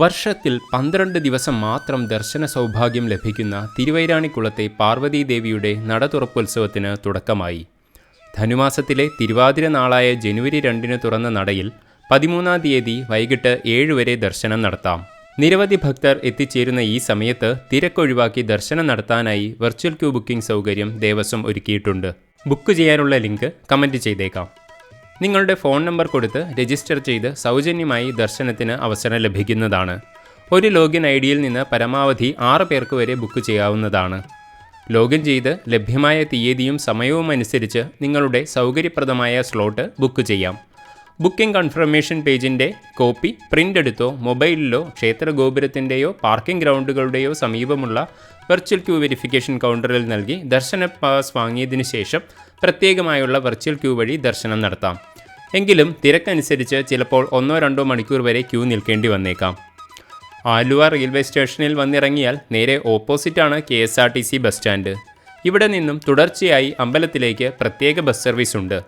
വർഷത്തിൽ പന്ത്രണ്ട് ദിവസം മാത്രം ദർശന സൗഭാഗ്യം ലഭിക്കുന്ന തിരുവൈരാണിക്കുളത്തെ പാർവതീദേവിയുടെ നട തുറപ്പുത്സവത്തിന് തുടക്കമായി. ധനുമാസത്തിലെ തിരുവാതിര നാളായ ജനുവരി രണ്ടിന് തുറന്ന നടയിൽ പതിമൂന്നാം തീയതി വൈകിട്ട് ഏഴ് വരെ ദർശനം നടത്താം. നിരവധി ഭക്തർ എത്തിച്ചേരുന്ന ഈ സമയത്ത് തിരക്കൊഴിവാക്കി ദർശനം നടത്താനായി വെർച്വൽ ക്യൂ ബുക്കിംഗ് സൗകര്യം ദേവസ്വം ഒരുക്കിയിട്ടുണ്ട്. ബുക്ക് ചെയ്യാനുള്ള ലിങ്ക് കമന്റ് ചെയ്തേക്കാം. നിങ്ങളുടെ ഫോൺ നമ്പർ കൊടുത്ത് രജിസ്റ്റർ ചെയ്ത് സൗജന്യമായി ദർശനത്തിന് അവസരം ലഭിക്കുന്നതാണ്. ഒരു ലോഗിൻ ഐ ഡിയിൽ നിന്ന് പരമാവധി ആറ് പേർക്ക് വരെ ബുക്ക് ചെയ്യാവുന്നതാണ്. ലോഗിൻ ചെയ്ത് ലഭ്യമായ തീയതിയും സമയവും അനുസരിച്ച് നിങ്ങളുടെ സൗകര്യപ്രദമായ സ്ലോട്ട് ബുക്ക് ചെയ്യാം. ബുക്കിംഗ് കൺഫർമേഷൻ പേജിന്റെ കോപ്പി പ്രിന്റ് എടുത്തോ മൊബൈലിലോ ക്ഷേത്ര ഗോപുരത്തിന്റെയോ പാർക്കിംഗ് ഗ്രൗണ്ടുകളുടെയോ സമീപമുള്ള വെർച്വൽ ക്യൂ വെരിഫിക്കേഷൻ കൗണ്ടറിൽ നൽകി ദർശന പാസ് വാങ്ങിയതിനു ശേഷം പ്രത്യേകമായുള്ള വെർച്വൽ ക്യൂ വഴി ദർശനം നടത്താം. എങ്കിലും തിരക്കനുസരിച്ച് ചിലപ്പോൾ ഒന്നോ രണ്ടോ മണിക്കൂർ വരെ ക്യൂ നിൽക്കേണ്ടി വന്നേക്കാം. ആലുവ റെയിൽവേ സ്റ്റേഷനിൽ വന്നിറങ്ങിയാൽ നേരെ ഓപ്പോസിറ്റാണ് K S R T C bus stand. ഇവിടെ നിന്നും തുടർച്ചയായി അമ്പലത്തിലേക്ക് പ്രത്യേക ബസ് സർവീസ് ഉണ്ട്